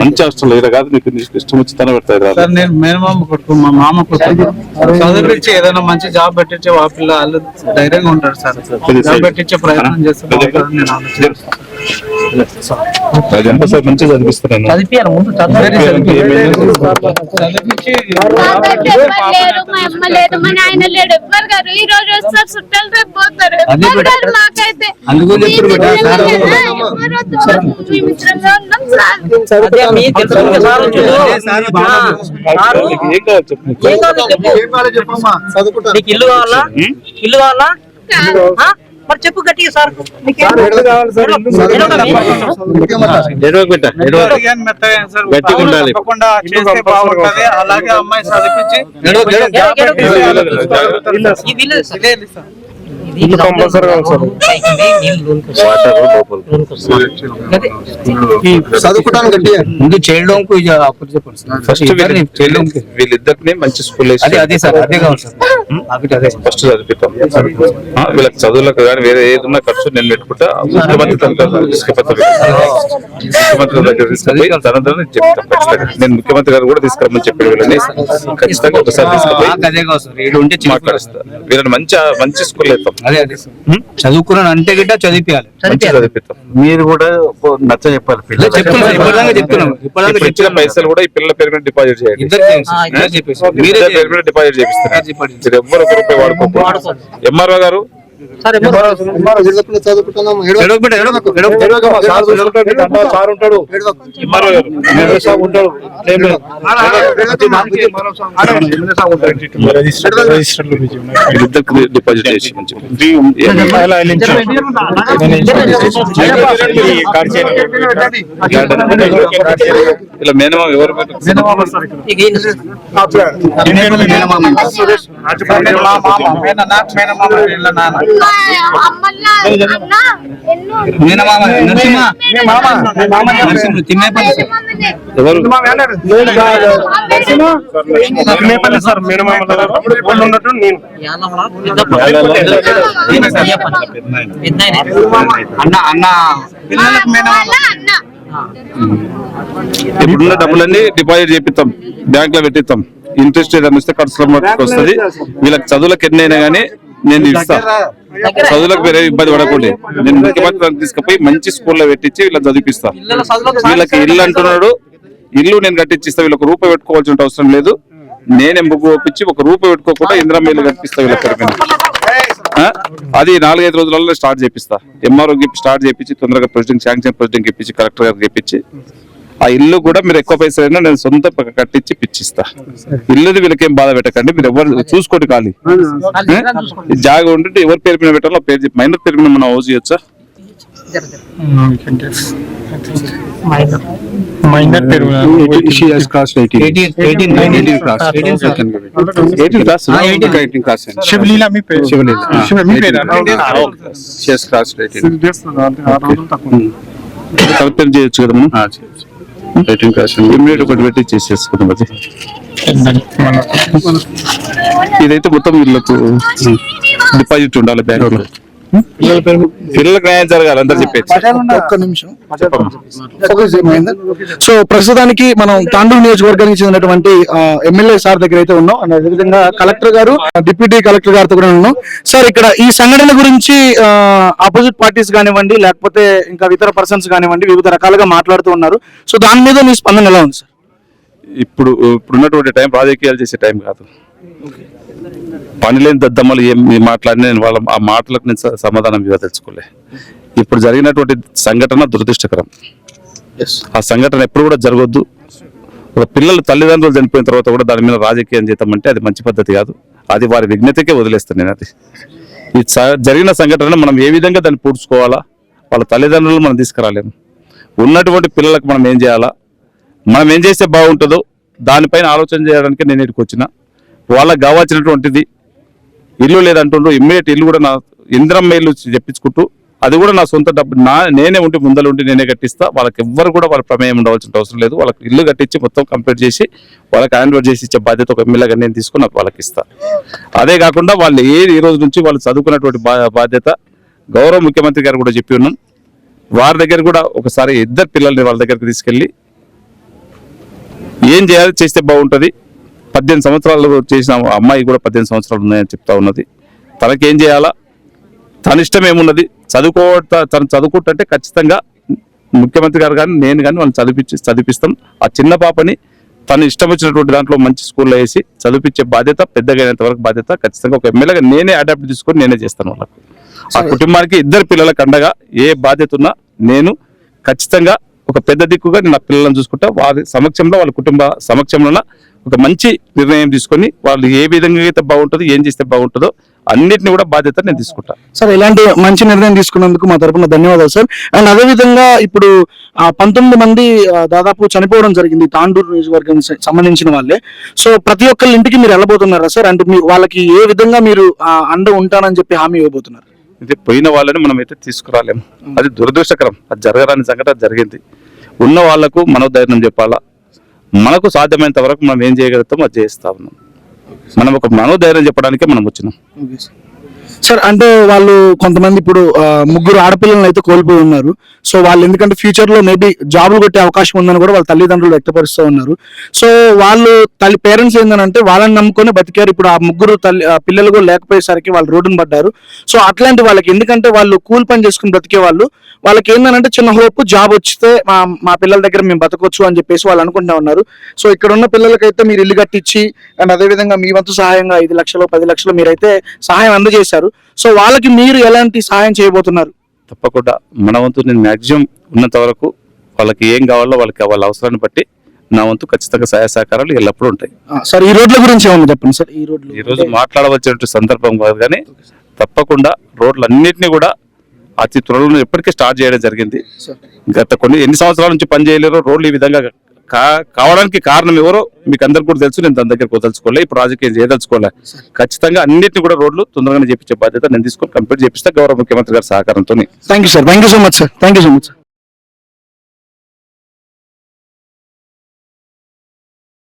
మంచి హాస్టల్ ఇక్కడ కాదు నీకు ఇష్టం వచ్చి తన పెడతాయి సార్ నేను మేనమామ కొడుకు మా మామ కొడుకు. చదివించి ఏదైనా మంచి జాబ్ పెట్టించే ఆ పిల్ల వాళ్ళు ధైర్యంగా ఉంటారు సార్. జాబ్ పెట్టించే ప్రయత్నం చేస్తే బాగుంటుందని నేను ఆలోచిస్తున్నాను. అది ఎంత సార్ మంచిగా చదివిస్తున్నాను చదివియాలి ముందు నీకు? ఇల్లు కావాలా? ఇల్లు కావాలా? ఆ? మరి చెప్పు గట్టిగా సార్. అలాగే అమ్మాయి చదివించి ఇదే ఇల్లు సార్. ఇది ఇల్లు పైకి ఉంది, నీళ్ళు లోనికి వస్తాయి. వాటర్ లోపల. లోనికి వస్తాయి. అదే. చదువుకుంటాను గట్టిగా. ముందు అప్పుడు చెప్పండి ఫస్ట్ వీళ్ళ- వీళ్ళిద్దరిని మంచి స్కూల్ అదే అదే సార్ అదే కావాలి సార్. నాకు అదే ఫస్ట్ చదివిస్తాం ఆ, వీళ్ళకి చదువులకు కానీ వేరే ఏది ఉన్నా ఖర్చు నేను పెట్టుకుంటా. ముఖ్యమంత్రి దగ్గర తీసుకుపోయి చెప్తాం. ఖచ్చితంగా. నేను ముఖ్యమంత్రి గారు కూడా తీసుకురమ్మని చెప్పాడు వీళ్ళని ఖచ్చితంగా ఒకసారి తీసుకుపోయి ఏడు ఉంటే మాట్లాడిస్తా. వీళ్ళని మంచి మంచి స్కూల్ వేస్తాం అదే చదువుకున్నాను అంటే గిట్ట చదివిస్తాం మీరు కూడా నచ్చ చెప్పాలి ఇచ్చిన. పైసలు కూడా ఈ పిల్లల పేరు మీద డిపాజిట్ చేయండి. ఇద్దరు పేరు మీద డిపాజిట్ చేపిస్తారు. ఎవ్వరు ఒక రూపాయి వాడుకోకూడదు. ఎంఆర్ఓ గారు సార్ ఉంటాడు ఉంటాడు డిపాజిట్ చేసి ఇలా మినిమం ఎవరు ఇక ఏంటి సార్? మేనమామ ఇంకా. మా మామ, మేనన్నా, మేనమామ, వీళ్ళ నాన్న. తిమ్మేపల్లి సార్. ఉన్నట్టు నేను. అన్న అన్న. పిల్లలకు మేనమామ ఇప్పుడున్న డబ్బులన్నీ డిపాజిట్ చేపిస్తాం బ్యాంక్లో పెట్టిస్తాం ఇంట్రెస్ట్ ఏదైనా వస్తే ఖర్చుల వస్తుంది. వీళ్ళకి చదువులకు ఎన్ని అయినా కానీ నేను ఇస్తా. చదువులకు వేరే ఇబ్బంది పడకండి. నేను ముఖ్యమంత్రి తీసుకుపోయి మంచి స్కూల్లో పెట్టించి వీళ్ళకి చదివిపిస్తా. పిల్లల చదువులకు వీళ్ళకి ఇల్లు అంటున్నాడు. ఇల్లు నేను కట్టించిస్తా. వీళ్ళకి రూపాయి పెట్టుకోవాల్సిన అవసరం లేదు. నేనే ముగ్గు ఒప్పించి ఒక రూపాయి పెట్టుకోకుండా ఇందిరా ఇల్లు కట్టిస్తా వీళ్ళ పేరు మీద. ఆ? అది నాలుగైదు రోజులలో స్టార్ట్ చేపిస్తా. ఎంఆర్ఓ స్టార్ట్ చేపించి తొందరగా ప్రెసిడెంట్ శాంక్షన్ ప్రెసిడెంట్ ఇప్పించి కలెక్టర్ గారికి ఇప్పించి ఆ ఇల్లు కూడా మీరు ఎక్కువ పైసలు అయినా నేను సొంత పక్క కట్టించి పిచ్చిస్తా. ఇల్లుది వీళ్ళకేం బాధ పెట్టకండి మీరు ఎవరు చూసుకోండి ఖాళీ. జాగా ఉంటుంటే ఎవరి పేరు మీద పెట్టాలో పేరు చెప్పి మైనర్ పేరు మీద మనం హౌస్ చేయొచ్చా మైనర్. మైనర్ పేరు eighteen eighteen eighteen class eighteen sir eighteen class ఆ, 18. ఎయిటీన్ క్లాస్ శివలీల మీ పేరు? శివ మీ పేరు? క్లాస్ ఎయిటీన్ చేస్తున్నారు అంటే ఆ రోజులు తక్కువ. కలెక్టర్ చేయొచ్చు. కదమ్మా క్లాస్ ఇమ్మీడియట్ ఒకటి పెట్టి చేసేసుకున్నాం అది. ఇదైతే మొత్తం వీళ్ళకు డిపాజిట్ ఉండాలి బ్యాంక్లో పిల్లలకు న్యాయం జరగాలి అందరు చెప్పేది. ఒక్క నిమిషం. ఫోకస్ చేయమైందా? సో ప్రస్తుతానికి మనం తాండూరు నియోజకవర్గానికి చెందినటువంటి ఎమ్మెల్యే సార్ దగ్గర అయితే ఉన్నాం. అండ్ అదేవిధంగా కలెక్టర్ గారు డిప్యూటీ కలెక్టర్ గారితో కూడా ఉన్నాం. సార్ ఇక్కడ ఈ సంఘటన గురించి ఆపోజిట్ పార్టీస్ కానివ్వండి లేకపోతే ఇంకా ఇతర పర్సన్స్ కానివ్వండి వివిధ రకాలుగా మాట్లాడుతూ ఉన్నారు. సో దాని మీద మీ స్పందన ఎలా ఉంది సార్? ఇప్పుడు ఇప్పుడున్నటువంటి టైం రాజకీయాలు చేసే టైం కాదు. పని లేని దద్దమ్మలు ఏం మాట్లాడినా నేను వాళ్ళ ఆ మాటలకు నేను సమాధానం ఇవ్వదలుచుకోలే ఇప్పుడు జరిగినటువంటి సంఘటన దురదృష్టకరం. ఆ సంఘటన ఎప్పుడు కూడా జరగొద్దు. ఒక పిల్లలు తల్లిదండ్రులు చనిపోయిన తర్వాత కూడా దాని మీద రాజకీయం చేద్దామంటే అది మంచి పద్ధతి కాదు. అది వారి విజ్ఞతకే వదిలేస్తాను నేను అది. ఈ జరిగిన సంఘటన మనం ఏ విధంగా దాన్ని పూడ్చుకోవాలా? వాళ్ళ తల్లిదండ్రులు మనం తీసుకురాలేము. ఉన్నటువంటి పిల్లలకు మనం ఏం చేయాలా? మనం ఏం చేస్తే బాగుంటుందో దానిపైన ఆలోచన చేయడానికి నేను ఇక్కడికి వచ్చిన. వాళ్ళకి కావాల్సినటువంటిది. ఇల్లు లేదంటుండ్రు. ఇమ్మీడియట్ ఇల్లు కూడా నా ఇంద్రమ్మ ఇల్లు చెప్పించుకుంటూ అది కూడా నా సొంత డబ్బు నా నేనే ఉండి ముందలుండి నేనే కట్టిస్తా. వాళ్ళకి ఎవ్వరు కూడా వాళ్ళ ప్రమేయం ఉండవలసిన అవసరం లేదు. వాళ్ళకి ఇల్లు కట్టించి మొత్తం కంప్లీట్ చేసి వాళ్ళకి హ్యాండ్ చేసి ఇచ్చే బాధ్యత ఒక ఎమ్మెల్యేగా నేను తీసుకుని నాకు వాళ్ళకి ఇస్తా. అదే కాకుండా వాళ్ళు ఏ ఈ రోజు నుంచి వాళ్ళు చదువుకున్నటువంటి బా- బాధ్యత గౌరవ ముఖ్యమంత్రి గారు కూడా చెప్పి ఉన్నాం. వారి దగ్గర కూడా ఒకసారి ఇద్దరు పిల్లల్ని వాళ్ళ దగ్గరికి తీసుకెళ్ళి ఏం చేయాలి చేస్తే బాగుంటుంది. పద్దెనిమిది సంవత్సరాలు చేసిన అమ్మాయి కూడా పద్దెనిమిది సంవత్సరాలు ఉన్నాయని చెప్తా ఉన్నది. తనకేం చేయాలా? తన ఇష్టం ఏమున్నది? చదువుకో తను చదువుకుంటుంటే ఖచ్చితంగా ముఖ్యమంత్రి గారు కానీ నేను కానీ వాళ్ళని చదివించి చదివిస్తాం. ఆ చిన్న పాపని తను ఇష్టం వచ్చినటువంటి దాంట్లో మంచి స్కూల్లో వేసి చదివించే బాధ్యత పెద్దగా అయినంత వరకు బాధ్యత ఖచ్చితంగా ఒక ఎమ్మెల్యేగా నేనే అడాప్ట్ తీసుకొని నేనే చేస్తాను వాళ్ళకు. ఆ కుటుంబానికి ఇద్దరు పిల్లలకు అండగా ఏ బాధ్యత ఉన్నా నేను ఖచ్చితంగా ఒక పెద్ద దిక్కుగా నేను నా పిల్లలను చూసుకుంటా వారి సమక్షంలో వాళ్ళ కుటుంబ సమక్షంలో ఒక మంచి నిర్ణయం తీసుకొని వాళ్ళు ఏ విధంగా అయితే బాగుంటుందో ఏం చేస్తే బాగుంటుందో అన్నిటిని కూడా బాధ్యత నేను తీసుకుంటా. సార్ ఇలాంటి మంచి నిర్ణయం తీసుకున్నందుకు మా తరపున ధన్యవాదాలు సార్. అండ్ అదే విధంగా ఇప్పుడు పంతొమ్మిది మంది దాదాపు చనిపోవడం జరిగింది తాండూరు నియోజకవర్గం సంబంధించిన వాళ్ళే. సో ప్రతి ఒక్కళ్ళ ఇంటికి మీరు వెళ్ళబోతున్నారా సార్? అంటే మీ వాళ్ళకి ఏ విధంగా మీరు అండ ఉంటానని చెప్పి హామీ ఇవ్వబోతున్నారు? ఇది పోయిన వాళ్ళని మనం అయితే తీసుకురాలేము అది దురదృష్టకరం. అది జరగరాని సంఘటన జరిగింది. ఉన్న వాళ్ళకు మనోధైర్యం చెప్పాలా? మనకు సాధ్యమైనంత వరకు మనం ఏం చేయగలుగుతామో అది చేస్తా ఉన్నాం. మనం ఒక మనోధైర్యం చెప్పడానికే మనం వచ్చినాం. సార్. అంటే వాళ్ళు కొంతమంది ఇప్పుడు ముగ్గురు ఆడపిల్లలను అయితే కోల్పోయి ఉన్నారు. సో వాళ్ళు ఎందుకంటే ఫ్యూచర్లో మేబీ జాబులు కొట్టే అవకాశం ఉందని కూడా వాళ్ళ తల్లిదండ్రులు వ్యక్తపరుస్తూ ఉన్నారు. సో వాళ్ళు తల్లి పేరెంట్స్ ఏంటంటే వాళ్ళని నమ్ముకొని బతికారు. ఇప్పుడు ఆ ముగ్గురు తల్లి ఆ పిల్లలు కూడా లేకపోయేసరికి వాళ్ళు రోడ్డును పడ్డారు. సో అట్లాంటి వాళ్ళకి ఎందుకంటే వాళ్ళు కూల్ పని చేసుకుని బతికే వాళ్ళు వాళ్ళకి ఏంటంటే చిన్న హోప్ జాబ్ వచ్చితే మా మా పిల్లల దగ్గర మేము బతకొచ్చు అని చెప్పేసి వాళ్ళు అనుకుంటా ఉన్నారు. సో ఇక్కడ ఉన్న పిల్లలకైతే మీరు ఇల్లు కట్టించి అండ్ అదే విధంగా మీ వంతు సహాయంగా ఐదు లక్షలు పది లక్షలు మీరైతే సహాయం అందజేశారు. సో వాళ్ళకి మీరు ఎలాంటి సహాయం చేయబోతున్నారు? తప్పకుండా. మన వంతు నేను మ్యాక్సిమం ఉన్నంత వరకు వాళ్ళకి ఏం కావాలో వాళ్ళకి వాళ్ళ అవసరాన్ని బట్టి నా వంతు ఖచ్చితంగా సహాయ సహకారాలు ఎల్లప్పుడూ ఉంటాయి. సార్ ఈ రోడ్ల గురించి ఏమన్నా చెప్పండి సార్? ఈ రోడ్లు ఈ రోజు మాట్లాడవలసిన సందర్భం కాదు కానీ తప్పకుండా రోడ్లు అన్నింటినీ కూడా అతి త్వరలో ఇప్పటికే స్టార్ట్ చేయడం జరిగింది. గత కొన్ని ఎన్ని సంవత్సరాల నుంచి పని చేయలేరు రోడ్లు ఈ విధంగా కావడానికి కారణం ఎవరో మీకు అందరికి కూడా తెలుసు. నేను దాని దగ్గర వదలుచుకోలే. ఇప్పుడు రాజకీయం చేయదలుచుకోలే. ఖచ్చితంగా అన్నింటినీ కూడా రోడ్లు తొందరగానే చేపించే బాధ్యత నేను తీసుకొని కంప్లీట్ చేపిస్తా గౌరవ ముఖ్యమంత్రి గారి సహకారంతో thank you sir thank you so much sir thank you so much